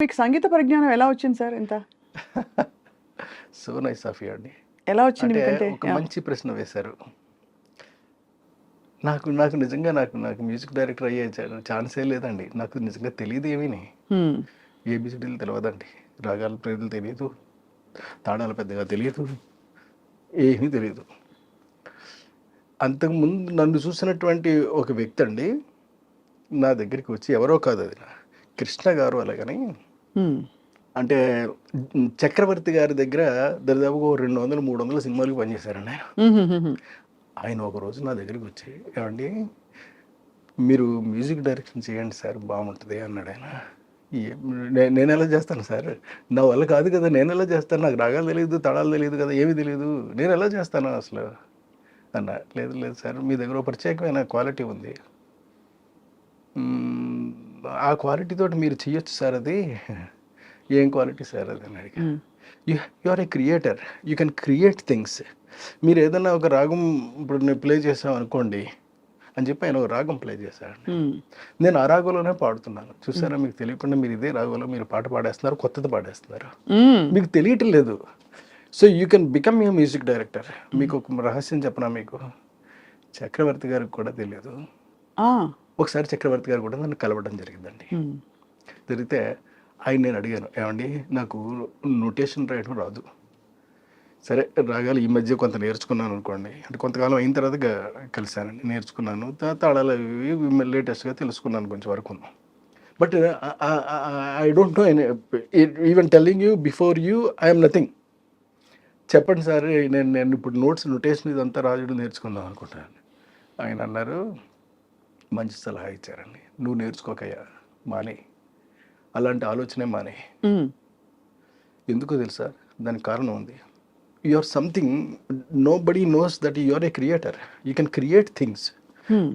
మీకు సంగీత పరిజ్ఞానం ఎలా వచ్చింది సార్ ఇంత? సో నైస్ ఆఫ్ అండి. ఎలా వచ్చింది ఒక మంచి ప్రశ్న వేశారు. నాకు నాకు నిజంగా నాకు నాకు మ్యూజిక్ డైరెక్టర్ అయ్యే ఛాన్సే లేదండి. నాకు నిజంగా తెలియదు ఏమీని. ఏబిసిడీలు తెలియదండి రాగాల పేర్లు తెలియదు. తాళాలు పెద్దగా తెలియదు. ఏమీ తెలియదు. అంతకుముందు నన్ను చూసినటువంటి ఒక వ్యక్తి అండి నా దగ్గరికి వచ్చి ఎవరో కాదు అది కృష్ణ గారు అలాగని. అంటే చక్రవర్తి గారి దగ్గర దరిదాపుగా రెండు వందలు మూడు వందల సినిమాలకు పనిచేశారండి ఆయన. ఆయన ఒక రోజు నా దగ్గరికి వచ్చి ఏమండి మీరు మ్యూజిక్ డైరెక్షన్ చేయండి సార్ బాగుంటుంది అన్నాడు ఆయన. నేను ఎలా చేస్తాను సార్? నా వల్ల కాదు కదా నేను ఎలా చేస్తాను? నాకు రాగాలు తెలియదు తడాలు తెలియదు కదా ఏమీ తెలియదు. నేను ఎలా చేస్తాను అసలు? అన్న లేదు లేదు సార్ మీ దగ్గర ప్రత్యేకమైన క్వాలిటీ ఉంది. ఆ క్వాలిటీ తోటి మీరు చేయొచ్చు సార్ అది. ఏం క్వాలిటీ సార్ అది అని అడిగా. You you are a creator. You can create things. మీరు ఏదైనా ఒక రాగం ఇప్పుడు నేను ప్లే చేసాం అనుకోండి అని చెప్పి ఆయన ఒక రాగం ప్లే చేశాడు. నేను ఆ రాగంలోనే పాడుతున్నాను. చూసారా మీకు తెలియకుండా మీరు ఇదే రాగంలో మీరు పాట పాడేస్తున్నారు కొత్తది పాడేస్తున్నారు. మీకు తెలియటం లేదు. So you can become a music director. మీకు ఒక రహస్యం చెప్పనా మీకు? చక్రవర్తి గారికి కూడా తెలియదు. ఒకసారి చక్రవర్తి గారు కూడా నన్ను కలవడం జరిగిందండి. జరిగితే ఆయన నేను అడిగాను ఏమండి నాకు నోటేషన్ రాయడం రాదు. సరే రాగాలు ఈ మధ్య కొంత నేర్చుకున్నాను అనుకోండి. అంటే కొంతకాలం అయిన తర్వాత కలిశానండి నేర్చుకున్నాను. తా- తాళాలు అవి లేటెస్ట్గా తెలుసుకున్నాను కొంచెం వరకు. But I don't know even telling you before you I'm nothing చెప్పండి సార్ నేను నేను ఇప్పుడు నోట్స్ నోటేషన్ ఇదంతా రాజుడు నేర్చుకుందాం అనుకుంటాను ఆయన అన్నారు మంచి సలహా ఇచ్చారండి. నువ్వు నేర్చుకోకయ్యా మానే. అలాంటి ఆలోచనే మానే. ఎందుకో తెలుసా? దానికి కారణం ఉంది. You are something nobody knows that you are a creator you can create things.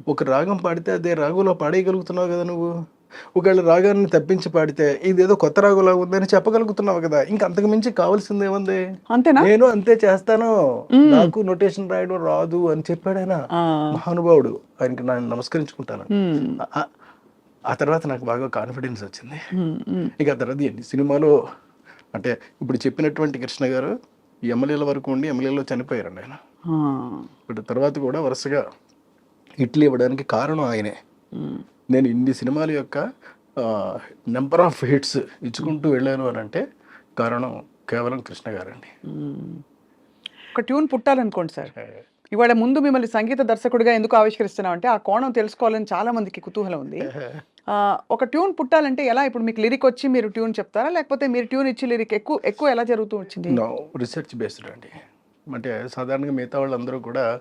ఒక రాగం పాడితే అదే రాగంలో పాడేయగలుగుతున్నావు కదా నువ్వు? ఒకవేళ రాగాన్ని తప్పించి పాడితే ఇదేదో కొత్త రాగులా ఉందని చెప్పగలుగుతున్నావు కదా. ఇంకా అంతకు మించి కావాల్సింది ఏముంది? అంతేనా? నేను అంతే చేస్తాను. నాకు నోటేషన్ రాయడం రాదు అని చెప్పాడు ఆయన. మహానుభావుడు. ఆయనకి నేను నమస్కరించుకుంటాను. ఆ- తర్వాత నాకు బాగా కాన్ఫిడెన్స్ వచ్చింది. ఇక ఆ తర్వాత ఎన్ని సినిమాలో? అంటే ఇప్పుడు చెప్పినటువంటి కృష్ణ గారు ఎమ్మెల్యేల వరకు ఉండి ఎమ్మెల్యేలో చనిపోయారండి ఆయన. ఇప్పుడు తర్వాత కూడా వరుసగా ఇడ్లీ ఇవ్వడానికి కారణం ఆయనే. నేను ఇన్ని సినిమాల యొక్క నెంబర్ ఆఫ్ హిట్స్ ఇచ్చుకుంటూ వెళ్ళాను అని అంటే కారణం కేవలం కృష్ణ గారండి. ఒక ట్యూన్ పుట్టాలనుకోండి సార్. ఇవాళ ముందు మిమ్మల్ని సంగీత దర్శకుడిగా ఎందుకు ఆవిష్కరిస్తున్నాం అంటే ఆ కోణం తెలుసుకోవాలని చాలా మందికి కుతూహలం ఉంది. ఆ, ఒక ట్యూన్ పుట్టాలంటే ఎలా? ఇప్పుడు మీకు లిరిక్ వచ్చి మీరు ట్యూన్ చెప్తారా? లేకపోతే మీరు ట్యూన్ ఇచ్చి లిరిక్ ఎక్కువ ఎక్కువ ఎలా జరుగుతూ వచ్చింది? నో రీసెర్చ్ బేస్డ్ అండి. అంటే సాధారణంగా మిగతా వాళ్ళందరూ కూడా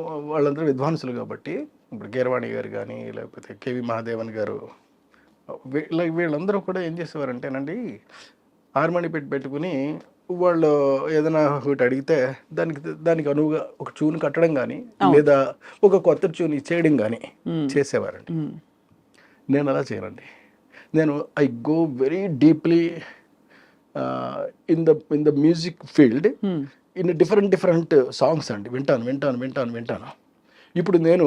వాళ్ళందరూ విద్వాంసులు కాబట్టి ఇప్పుడు కీరవాణి గారు కానీ లేకపోతే కేవి మహాదేవన్ గారు వీళ్ళ వీళ్ళందరూ కూడా ఏం చేసేవారంటేనండి హార్మోని పెట్టి పెట్టుకుని వాళ్ళు ఏదైనా ఒకటి అడిగితే దానికి దానికి అనువుగా ఒక ట్యూన్ కట్టడం కానీ లేదా ఒక కొత్త ట్యూన్ ఇచ్చేయడం కానీ. చేసేవారండి. నేను అలా చేయనండి నేను I go very deeply in the in the music field. In different different songs అండి వింటాను వింటాను వింటాను వింటాను ఇప్పుడు నేను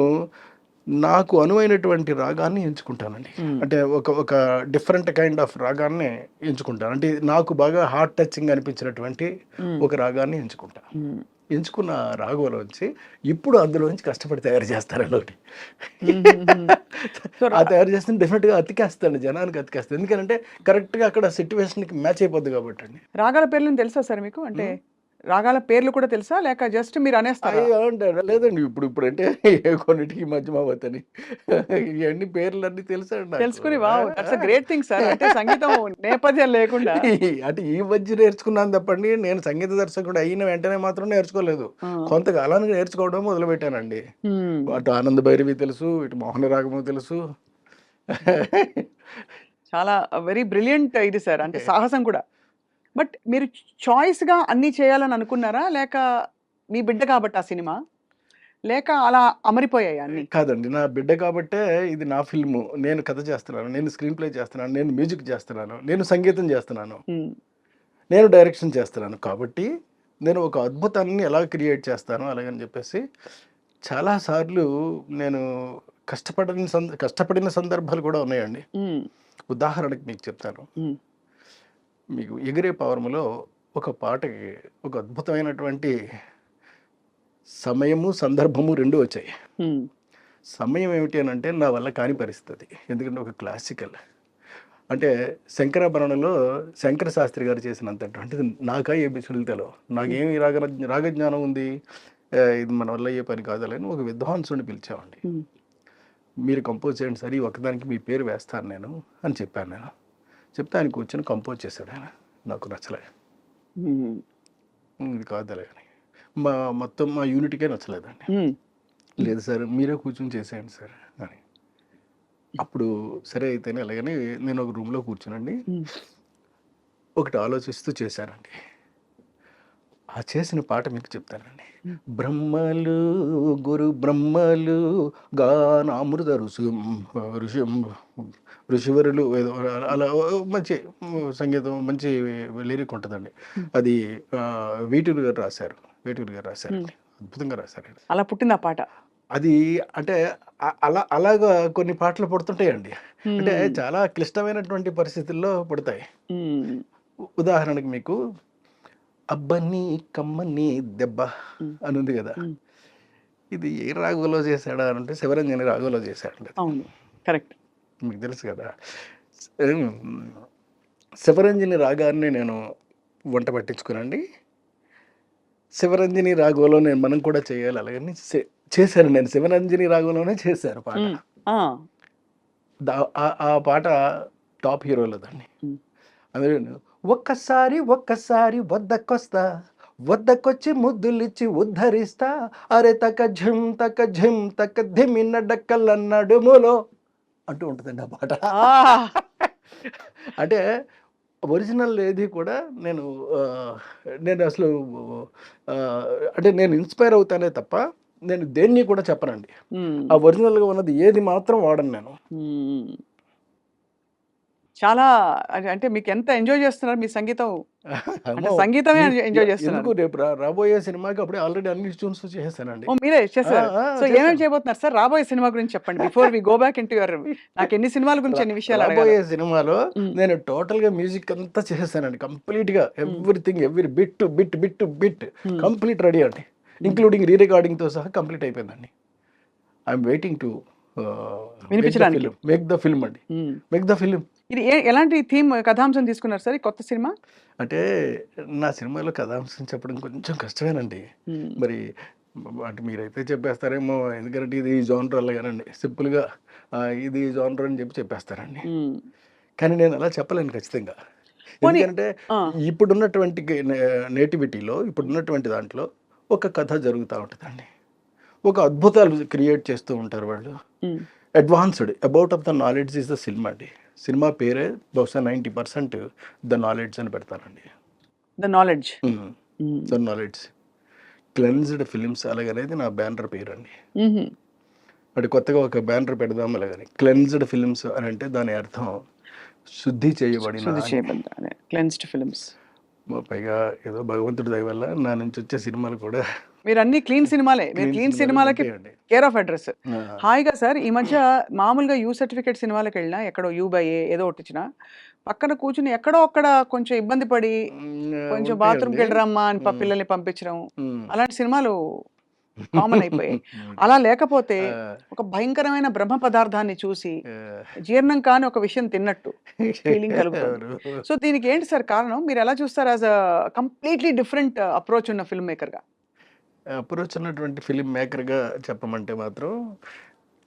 నాకు అనువైనటువంటి రాగాన్ని ఎంచుకుంటానండి. అంటే ఒక ఒక డిఫరెంట్ కైండ్ ఆఫ్ రాగాన్ని ఎంచుకుంటాను. అంటే నాకు బాగా హార్ట్ టచింగ్ అనిపించినటువంటి ఒక రాగాన్ని ఎంచుకుంటాను మ్మ్. ఎంచుకున్న రాగంలోంచి ఇప్పుడు అందులోంచి కష్టపడి తయారు చేస్తారండి ఒకటి ఆ తయారు చేస్తే డెఫినెట్గా అతికేస్తాను జనానికి అతికేస్తాను. ఎందుకంటే కరెక్ట్గా అక్కడ సిచ్యువేషన్కి మ్యాచ్ అయిపోద్ది కాబట్టి అండి. రాగాల పేర్లను తెలుసా సార్ మీకు? అంటే రాగాల పేర్లు కూడా తెలుసా? లేక జస్ట్ మీరు అనేస్తారా? లేదండి. ఇప్పుడు ఇప్పుడు అంటే ఏ కొన్నిటికి మధ్య మావతని ఇవన్నీ పేర్లు అన్నీ తెలుసా. తెలుసుకుని గ్రేట్ థింగ్ సార్ అంటే సంగీతం నేపథ్యం లేకుండా. అంటే ఈ మధ్య నేర్చుకున్నాను తప్పండి. నేను సంగీత దర్శకుడు అయిన వెంటనే మాత్రం నేర్చుకోలేదు. కొంతకాలానికి నేర్చుకోవడం మొదలు పెట్టానండి. అటు ఆనంద భైరవి తెలుసు ఇటు మోహన రాగము తెలుసు. చాలా వెరీ బ్రిలియంట్ ఇది సార్ అంటే సాహసం కూడా. బట్ మీరు చాయిస్గా అన్ని చేయాలని అనుకున్నారా? లేక మీ బిడ్డ కాబట్టి ఆ సినిమా? లేక అలా అమరిపోయాయి అన్ని? కాదండి. నా బిడ్డ కాబట్టే ఇది నా ఫిల్ము. నేను కథ చేస్తున్నాను. నేను స్క్రీన్ ప్లే చేస్తున్నాను. నేను మ్యూజిక్ చేస్తున్నాను. నేను సంగీతం చేస్తున్నాను. నేను డైరెక్షన్ చేస్తున్నాను. కాబట్టి నేను ఒక అద్భుతాన్ని ఎలా క్రియేట్ చేస్తాను అలాగని చెప్పేసి చాలాసార్లు నేను కష్టపడిన సంద కష్టపడిన సందర్భాలు కూడా ఉన్నాయండి. ఉదాహరణకి మీకు చెప్తాను. మీకు ఎగిరే పవర్ములో ఒక పాటకి ఒక అద్భుతమైనటువంటి సమయము సందర్భము రెండు వచ్చాయి. సమయం ఏమిటి అని అంటే నా వల్ల కాని పరిస్థితి. ఎందుకంటే ఒక క్లాసికల్. అంటే శంకరాభరణంలో శంకర శాస్త్రి గారు చేసినంతటువంటిది నాకా ఏ బిసులుతలో నాకేమి రాగ రాగజ్ఞానం ఉంది? ఇది మన వల్ల అయ్యే పని కాదని ఒక విద్వాంసుని పిలిచామండి మీరు కంపోజ్ చేయండి సరే ఈ ఒక్కదానికి మీ పేరు వేస్తాను నేను అని చెప్పాను నేను. చెప్తే ఆయన కూర్చొని కంపోజ్ చేశాడు ఆయన. నాకు నచ్చలే. ఇది కాదులే అని మా మొత్తం మా యూనిట్కే నచ్చలేదండి లేదు సార్ మీరే కూర్చొని చేసేయండి సార్ అని. అప్పుడు సరే అయితేనే అలాగని నేను ఒక రూమ్లో కూర్చునండి. ఒకటి ఆలోచిస్తూ చేశానండి. ఆ చేసిన పాట మీకు చెప్తానండి. బ్రహ్మలు గురు బ్రహ్మలు గానామృత ఋషి ఋషి ఋషివరులు ఏదో అలా మంచి సంగీతం మంచి లిరిక్ ఉంటుందండి. అది వేటూరు గారు రాశారు. వేటూరు గారు రాశారండి అద్భుతంగా రాశారు అలా పుట్టింది ఆ పాట? అది అంటే అలా అలాగా కొన్ని పాటలు పుడుతుంటాయండి. అంటే చాలా క్లిష్టమైనటువంటి పరిస్థితుల్లో పుడతాయి. ఉదాహరణకి మీకు అబ్బని కమ్మని దెబ్బ అని ఉంది కదా. ఇది ఏ రాగులో చేశాడా అని అంటే శివరంజని రాగులో అవును కరెక్ట్. మీకు తెలుసు కదా. శివరంజని రాగాన్ని నేను వంట పట్టించుకునండి. శివరంజని రాగంలో నేను మనం కూడా చేయాలి అలాగని చేశాను నేను. శివరంజని రాగంలోనే చేశాను పాట. ఆ- పాట టాప్ హీరోలదండి. మ్. అందులో ఒక్కసారి ఒక్కసారి వద్దకొస్తా. వద్దకొచ్చి ముద్దులిచ్చి ఉద్ధరిస్తా. అరే తక ఝం తక ఝం తక ధిమిన్న డక్కల నడుములో అంటూ ఉంటుందండి ఆ పాట. అంటే ఒరిజినల్ ఏది కూడా నేను నేను అసలు అంటే నేను ఇన్స్పైర్ అవుతానే తప్ప నేను దేన్ని కూడా చెప్పనండి. ఆ ఒరిజినల్గా ఉన్నది ఏది మాత్రం వాడను నేను. చాలా అంటే- మీకు ఎంత ఎంజాయ్ చేస్తున్నారు మీ సంగీతం? అంటే సంగీతమే ఎంజాయ్ చేస్తున్నారు. రేపు రాబోయే సినిమాకి అప్పుడే ఆల్రెడీ అన్ని ట్యూన్స్ చేసేసానండి. ఓ మీరే చేశారు ఆ, సో ఏమేమి. చేయబోతున్నారు సార్? రాబోయే సినిమా గురించి చెప్పండి. Before we go back into your నాకు ఎన్ని సినిమాల గురించి ఎన్ని విషయాలు రాబోయే సినిమాలో. నేను టోటల్గా మ్యూజిక్ అంతా చేసేసానండి. కంప్లీట్గా everything every bit bit bit bit. Complete ready అండి. ఇంక్లూడింగ్ రీ రికార్డింగ్తో సహా కంప్లీట్ అయిపోయిందండి. ఐఎమ్ వెయిటింగ్ టు వినిపించడానికి. Make the film. అండి. Make the film. ఇది ఎలాంటి థీమ్ కథాంశం తీసుకున్నారు సార్ కొత్త సినిమా అంటే నా సినిమాలో కథాంశం చెప్పడం కొంచెం కష్టమేనండి. మరి అంటే మీరైతే చెప్పేస్తారేమో ఎందుకంటే ఇది జోనర్ అలాగేనండి సింపుల్గా ఇది జోనర్ అని చెప్పి చెప్పేస్తారండి. కానీ నేను అలా చెప్పలేను ఖచ్చితంగా ఎందుకంటే. ఇప్పుడున్నటువంటి నేటివిటీలో ఇప్పుడున్నటువంటి దాంట్లో ఒక కథ జరుగుతూ ఉంటుందండి ఒక అద్భుతాలు క్రియేట్ చేస్తూ ఉంటారు వాళ్ళు. Advanced. About of the knowledge is the cinema అండి సినిమా పేరే బహుశా నైంటీ పర్సెంట్ ద నాలెడ్జ్ అని పెడతారండి. The knowledge the knowledge cleansed films అలాగనేది నా బ్యానర్ పేరు అండి అంటే కొత్తగా ఒక బ్యానర్ పెడదాం అలాగని. క్లెన్జ్డ్ ఫిలిమ్స్ అని అంటే దాని అర్థం శుద్ధి చేయబడిన క్లెన్స్డ్ ఫిల్మ్స్ పైగా ఏదో భగవంతుడి దయ వల్ల నా నుంచి వచ్చే సినిమాలు కూడా మీరు అన్ని క్లీన్ సినిమాలే మీరు క్లీన్ సినిమాలు సినిమాలకి. కేర్ ఆఫ్ అడ్రస్ హాయిగా సార్ ఈ మధ్య మామూలుగా యూ సర్టిఫికేట్ సినిమాలకు వెళ్ళినా ఎక్కడో యూ బై ఏదో ఒకటి ఇచ్చినా పక్కన కూర్చుని ఎక్కడో అక్కడ కొంచెం ఇబ్బంది పడి కొంచెం. బాత్రూమ్కి వెళ్ళరమ్మా అని. పిల్లల్ని పంపించడం. అలాంటి సినిమాలు కామన్ అయిపోయాయి అలా లేకపోతే ఒక భయంకరమైన బ్రహ్మ పదార్థాన్ని చూసి జీర్ణం కాని ఒక విషయం తిన్నట్టు ఫీలింగ్ కలుగుతుంది? సో దీనికి ఏంటి సార్ కారణం మీరు ఎలా చూస్తారు as a completely different approach ఉన్న ఫిల్మ్ మేకర్గా అప్రోచ్ ఉన్నటువంటి ఫిలిం మేకర్గా చెప్పమంటే మాత్రం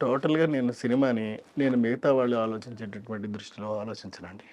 టోటల్గా నేను సినిమాని నేను మిగతా వాళ్ళు ఆలోచించేటటువంటి దృష్టిలో ఆలోచించనండి.